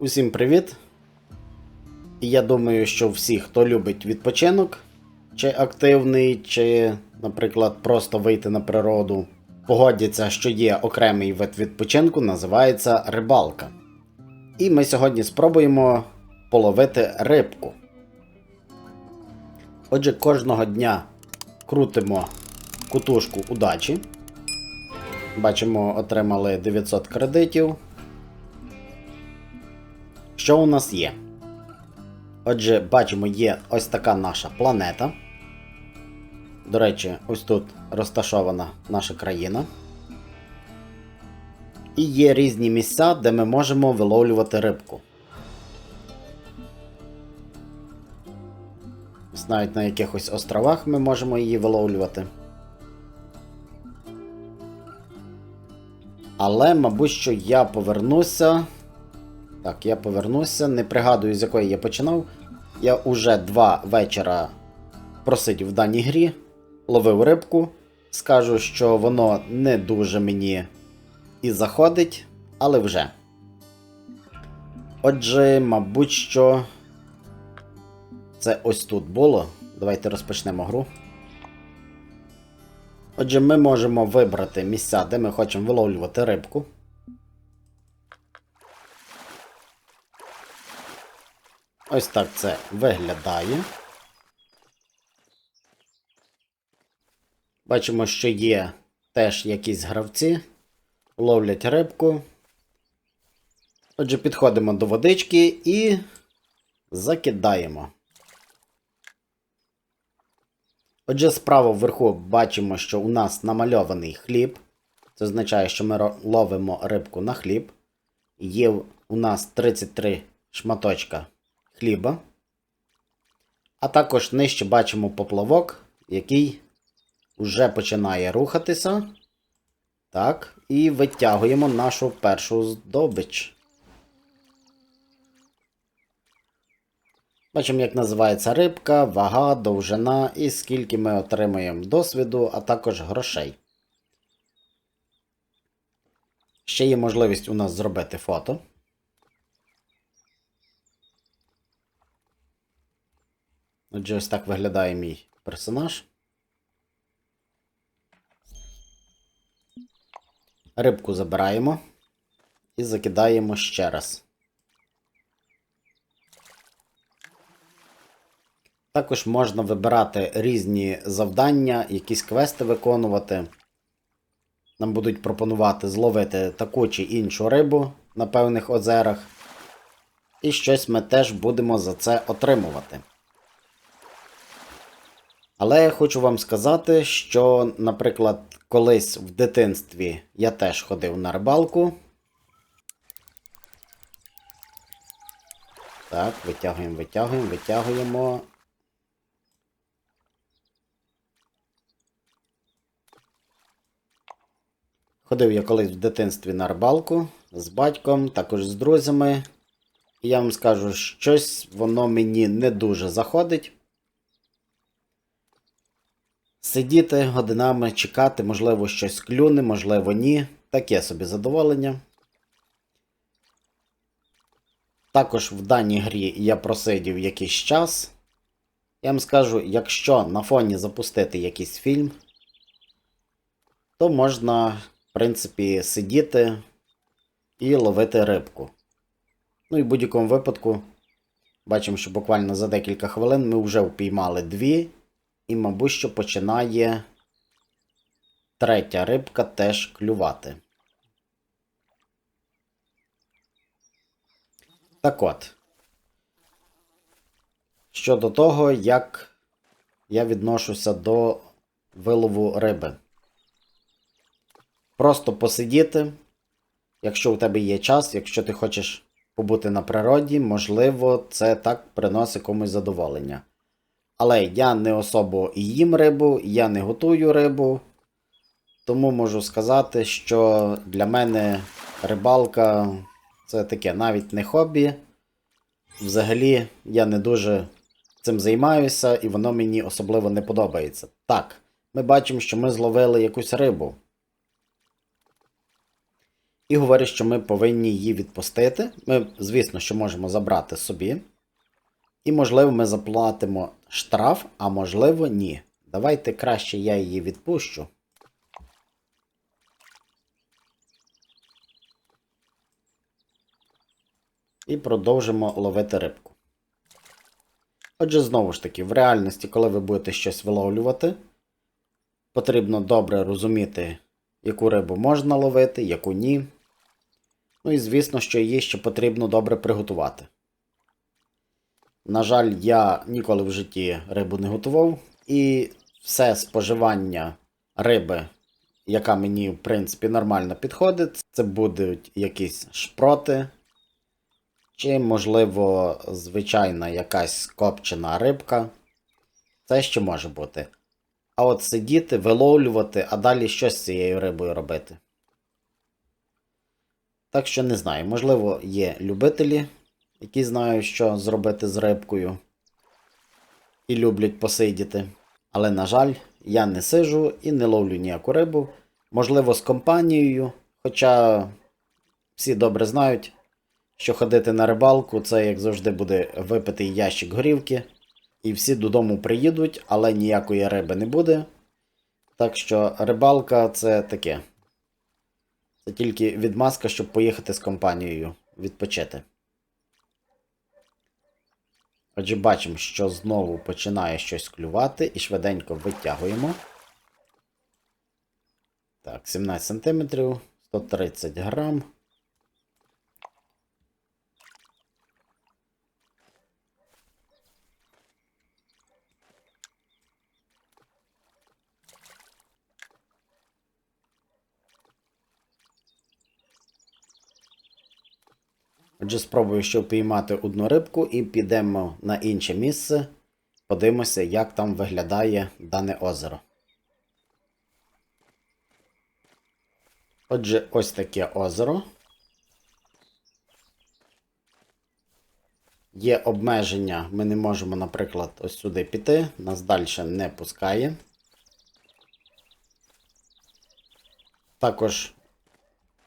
Усім привіт! Я думаю, що всі, хто любить відпочинок, чи активний, чи, наприклад, просто вийти на природу, погодяться, що є окремий вид відпочинку, називається рибалка. І ми сьогодні спробуємо половити рибку. Отже, кожного дня крутимо кутушку удачі. Бачимо, отримали 900 кредитів. Що у нас є? Отже, бачимо, є ось така наша планета. До речі, ось тут розташована наша країна. І є різні місця, де ми можемо виловлювати рибку. Навіть на якихось островах ми можемо її виловлювати. Але, мабуть, що я повернуся. Так, я повернуся. Не пригадую, з якої я починав. Я уже два вечора просидів в даній грі, ловив рибку. Скажу, що воно не дуже мені і заходить, але вже. Отже, мабуть, що це ось тут було. Давайте розпочнемо гру. Отже, ми можемо вибрати місця, де ми хочемо виловлювати рибку. Ось так це виглядає. Бачимо, що є теж якісь гравці, ловлять рибку. Отже, підходимо до водички і закидаємо. Отже, справа вверху бачимо, що у нас намальований хліб. Це означає, що ми ловимо рибку на хліб. Є у нас 33 шматочка хліба. А також нижче бачимо поплавок, який вже починає рухатися. Так, і витягуємо нашу першу здобич. Бачимо, як називається рибка, вага, довжина і скільки ми отримаємо досвіду, а також грошей. Ще є можливість у нас зробити фото. Отже, ось так виглядає мій персонаж. Рибку забираємо і закидаємо ще раз. Також можна вибирати різні завдання, якісь квести виконувати. Нам будуть пропонувати зловити таку чи іншу рибу на певних озерах. І щось ми теж будемо за це отримувати. Але я хочу вам сказати, що, наприклад, колись в дитинстві я теж ходив на рибалку. Так, витягуємо, витягуємо, витягуємо. Ходив я колись в дитинстві на рибалку з батьком, також з друзями. І я вам скажу, щось воно мені не дуже заходить. Сидіти годинами, чекати, можливо, щось клюне, можливо, ні. Таке собі задоволення. Також в даній грі я просидів якийсь час. Я вам скажу, якщо на фоні запустити якийсь фільм, то можна, в принципі, сидіти і ловити рибку. Ну і в будь-якому випадку, бачимо, що буквально за декілька хвилин ми вже впіймали дві. І, мабуть, що починає третя рибка теж клювати. Так от. Щодо того, як я відношуся до вилову риби. Просто посидіти, якщо у тебе є час, якщо ти хочеш побути на природі, можливо, це так приносить комусь задоволення. Але я не особо їм рибу, я не готую рибу. Тому можу сказати, що для мене рибалка це таке навіть не хобі. Взагалі, я не дуже цим займаюся, і воно мені особливо не подобається. Так, ми бачимо, що ми зловили якусь рибу. і говорять, що ми повинні її відпустити. Ми, звісно, що можемо забрати собі. І, можливо, ми заплатимо штраф, а можливо, ні. Давайте краще я її відпущу. І продовжимо ловити рибку. Отже, знову ж таки, в реальності, коли ви будете щось виловлювати, потрібно добре розуміти, яку рибу можна ловити, яку ні. Ну і звісно, що її ще потрібно добре приготувати. На жаль, я ніколи в житті рибу не готував, і все споживання риби, яка мені, в принципі, нормально підходить, це будуть якісь шпроти, чи, можливо, звичайна якась копчена рибка. Це ще може бути. А от сидіти, виловлювати, а далі що з цією рибою робити. Так що не знаю, можливо, є любителі, які знають, що зробити з рибкою і люблять посидіти. Але, на жаль, я не сижу і не ловлю ніяку рибу. Можливо, з компанією, хоча всі добре знають, що ходити на рибалку це, як завжди, буде випитий ящик горівки, і всі додому приїдуть, але ніякої риби не буде. Так що рибалка це таке. Це тільки відмазка, щоб поїхати з компанією відпочити. Отже, бачимо, що знову починає щось клювати і швиденько витягуємо. Так, 17 см, 130 грам. Отже, спробую ще впіймати одну рибку і підемо на інше місце. Подивимося, як там виглядає дане озеро. Отже, ось таке озеро. Є обмеження, ми не можемо, наприклад, ось сюди піти, нас далі не пускає. Також,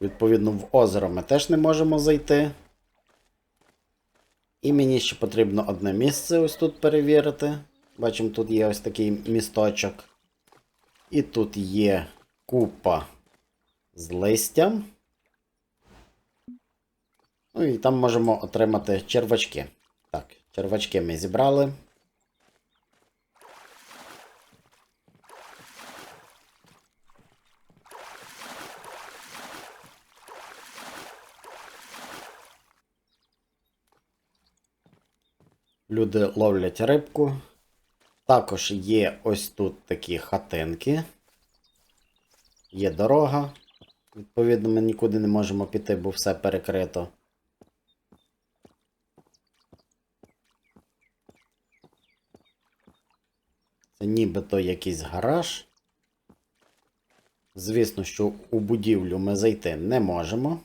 відповідно, в озеро ми теж не можемо зайти. І мені ще потрібно одне місце ось тут перевірити. Бачимо, тут є ось такий місточок. І тут є купа з листям. Ну і там можемо отримати червачки. Так, червачки ми зібрали. Люди ловлять рибку. Також є ось тут такі хатинки. Є дорога. Відповідно, ми нікуди не можемо піти, бо все перекрито. Це нібито якийсь гараж. Звісно, що у будівлю ми зайти не можемо.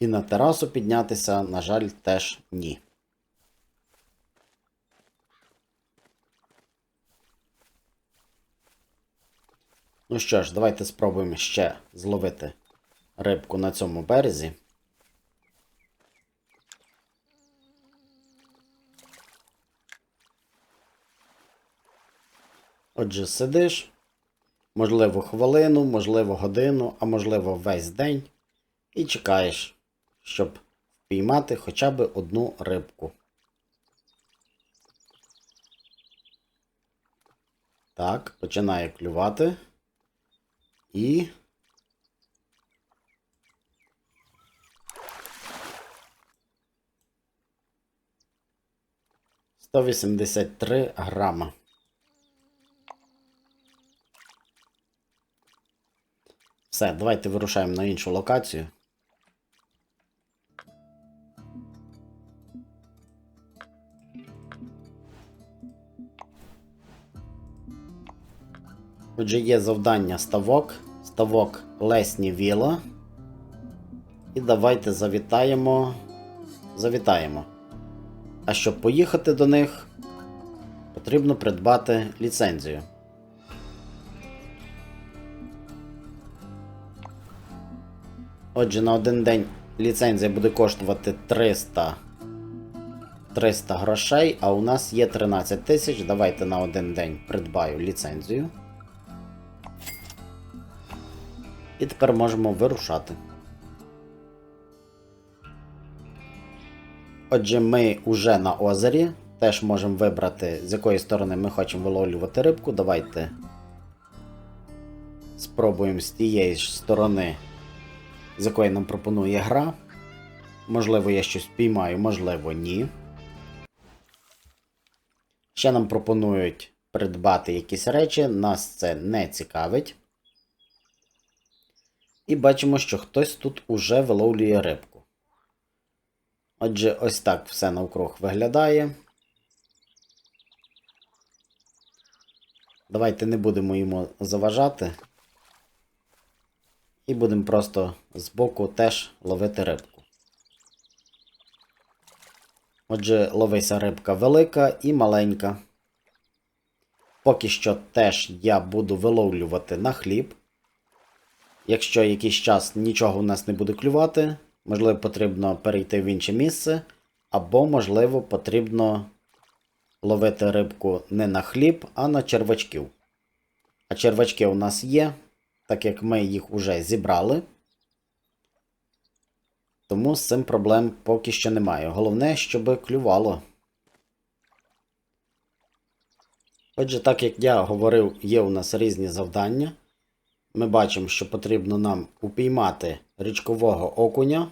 І на терасу піднятися, на жаль, теж ні. Ну що ж, давайте спробуємо ще зловити рибку на цьому березі. Отже, сидиш, можливо, хвилину, можливо, годину, а можливо, весь день, і чекаєш, щоб впіймати хоча б одну рибку. Так, починає клювати. І. Сто вісімдесят три грама. Все, давайте вирушаємо на іншу локацію. Отже, є завдання ставок, ставок Лесні Віла. І давайте завітаємо. Завітаємо. А щоб поїхати до них, потрібно придбати ліцензію. Отже, на один день ліцензія буде коштувати 300 300 грошей, а у нас є 13 тисяч. Давайте на один день придбаю ліцензію. І тепер можемо вирушати. Отже, ми вже на озері. Теж можемо вибрати, з якої сторони ми хочемо виловлювати рибку. Давайте спробуємо з тієї ж сторони, з якої нам пропонує гра. Можливо, я щось піймаю, можливо, ні. Ще нам пропонують придбати якісь речі, нас це не цікавить. І бачимо, що хтось тут уже виловлює рибку. Отже, ось так все навкруг виглядає. Давайте не будемо йому заважати. І будемо просто збоку теж ловити рибку. Отже, ловися рибка велика і маленька. Поки що теж я буду виловлювати на хліб. Якщо якийсь час нічого у нас не буде клювати, можливо, потрібно перейти в інше місце, або, можливо, потрібно ловити рибку не на хліб, а на червачків. А червачки у нас є, так як ми їх уже зібрали. Тому з цим проблем поки що немає. Головне, щоб клювало. Отже, так як я говорив, є у нас різні завдання. Ми бачимо, що потрібно нам упіймати річкового окуня.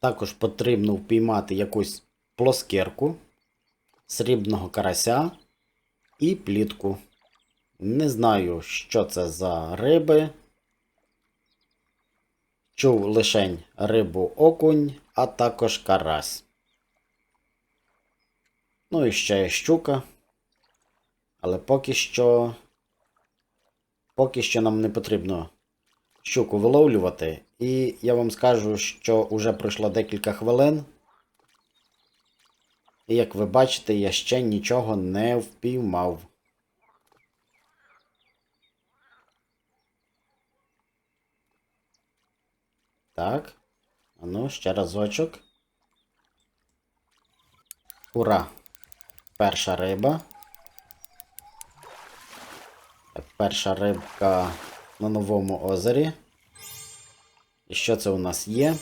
Також потрібно впіймати якусь плоскирку, срібного карася і плітку. Не знаю, що це за риби. Чув лишень рибу окунь, а також карась. Ну і ще є щука. Але поки що. Поки що нам не потрібно щуку виловлювати. І я вам скажу, що вже пройшло декілька хвилин. І як ви бачите, я ще нічого не впіймав. Так. А ну, ще разочок. Ура! Перша риба. Так, перша рибка на новому озері. І що це у нас є?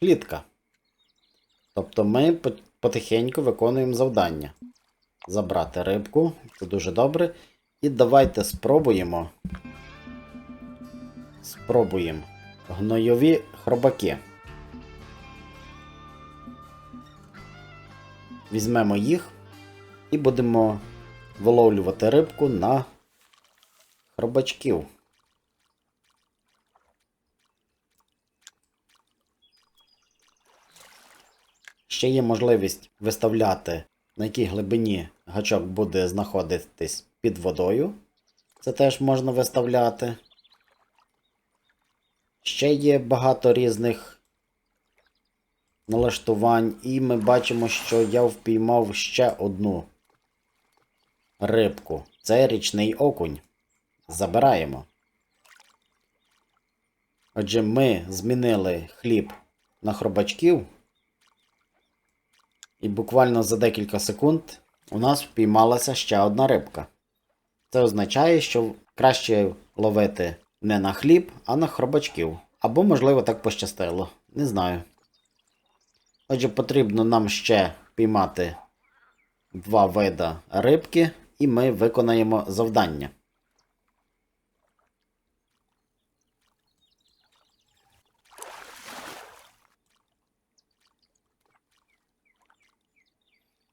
Клітка. Тобто ми потихеньку виконуємо завдання. Забрати рибку. Це дуже добре. І давайте спробуємо. Спробуємо гнойові хробаки. Візьмемо їх і будемо виловлювати рибку на хробачків. Ще є можливість виставляти, на якій глибині гачок буде знаходитись під водою. Це теж можна виставляти. Ще є багато різних налаштувань, і ми бачимо, що я впіймав ще одну рибку. Це річний окунь. Забираємо. Отже, ми змінили хліб на хробачків. І буквально за декілька секунд у нас впіймалася ще одна рибка. Це означає, що краще ловити не на хліб, а на хробачків. Або, можливо, так пощастило. Не знаю. Отже, потрібно нам ще піймати два вида рибки, і ми виконаємо завдання.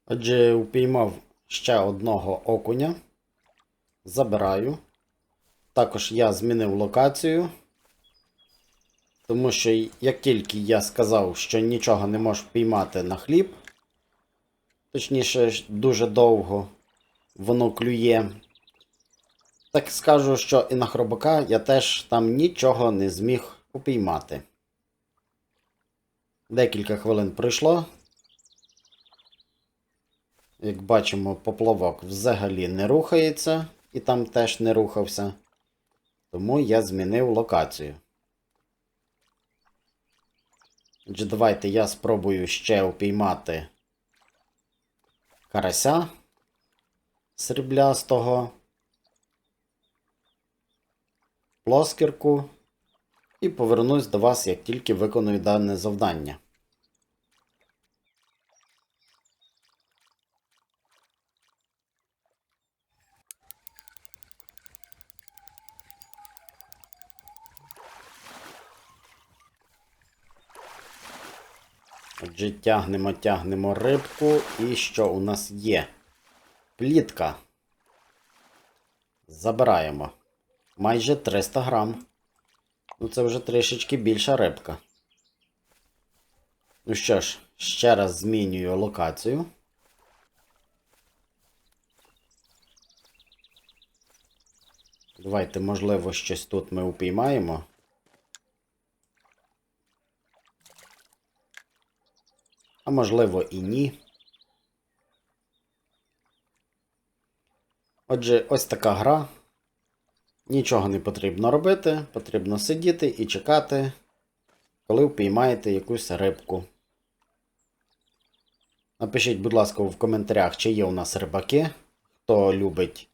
Отже, упіймав ще одного окуня. Забираю. Також я змінив локацію. Тому що, як тільки я сказав, що нічого не можу впіймати на хліб, точніше, дуже довго воно клює. Так скажу, що і на хробака я теж там нічого не зміг упіймати. Декілька хвилин пройшло. Як бачимо, поплавок взагалі не рухається, і там теж не рухався. Тому я змінив локацію. Отже, давайте я спробую ще упіймати карася сріблястого, плоскірку і повернусь до вас, як тільки виконую дане завдання. Отже, тягнемо, тягнемо рибку. І що у нас є? Плітка. Забираємо. Майже 300 грам. Ну, це вже трішечки більша рибка. Ну що ж, ще раз змінюю локацію. Давайте, можливо, щось тут ми упіймаємо. А можливо і ні. Отже, ось така гра. Нічого не потрібно робити, потрібно сидіти і чекати, коли впіймаєте якусь рибку. Напишіть, будь ласка, в коментарях, чи є у нас рибаки, хто любить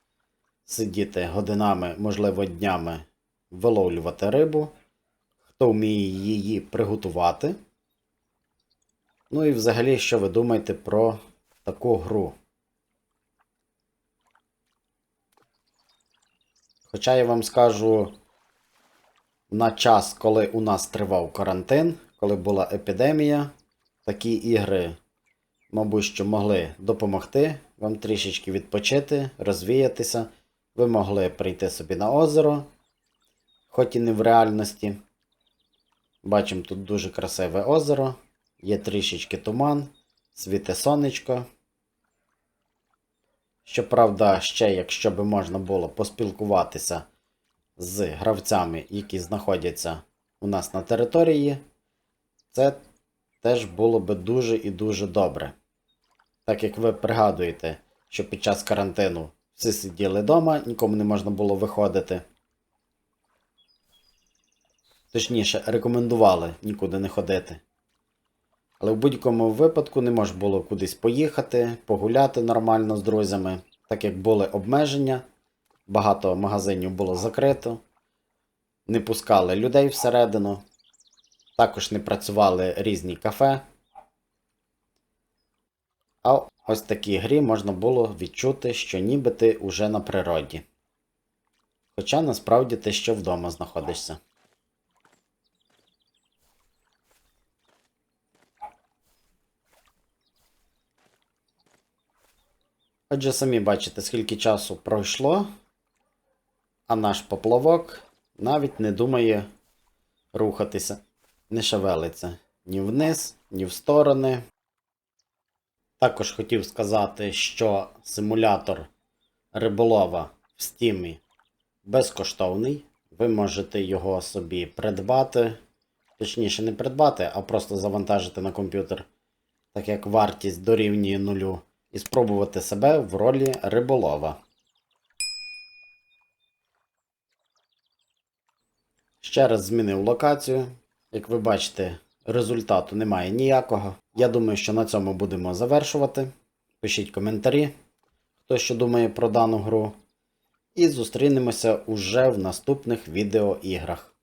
сидіти годинами, можливо, днями, виловлювати рибу, хто вміє її приготувати. Ну і взагалі, що ви думаєте про таку гру? Хоча я вам скажу, на час, коли у нас тривав карантин, коли була епідемія, такі ігри, мабуть, що могли допомогти вам трішечки відпочити, розвіятися. Ви могли прийти собі на озеро, хоч і не в реальності. Бачимо тут дуже красиве озеро, є трішечки туман, світе сонечко. Щоправда, ще якщо би можна було поспілкуватися з гравцями, які знаходяться у нас на території, це теж було би дуже і дуже добре. Так як ви пригадуєте, що під час карантину всі сиділи вдома, нікому не можна було виходити. Точніше, рекомендували нікуди не ходити. Але в будь-якому випадку не можна було кудись поїхати, погуляти нормально з друзями, так як були обмеження, багато магазинів було закрито, не пускали людей всередину, також не працювали різні кафе. А ось в такій грі можна було відчути, що ніби ти уже на природі. Хоча насправді ти ще вдома знаходишся. Отже, самі бачите, скільки часу пройшло, а наш поплавок навіть не думає рухатися, не шевелиться ні вниз, ні в сторони. Також хотів сказати, що симулятор риболова в стімі безкоштовний. Ви можете його собі придбати, точніше, не придбати, а просто завантажити на комп'ютер, так як вартість дорівнює нулю і спробувати себе в ролі риболова. Ще раз змінив локацію. Як ви бачите, результату немає ніякого. Я думаю, що на цьому будемо завершувати. Пишіть коментарі, хто що думає про дану гру. І зустрінемося уже в наступних відеоіграх.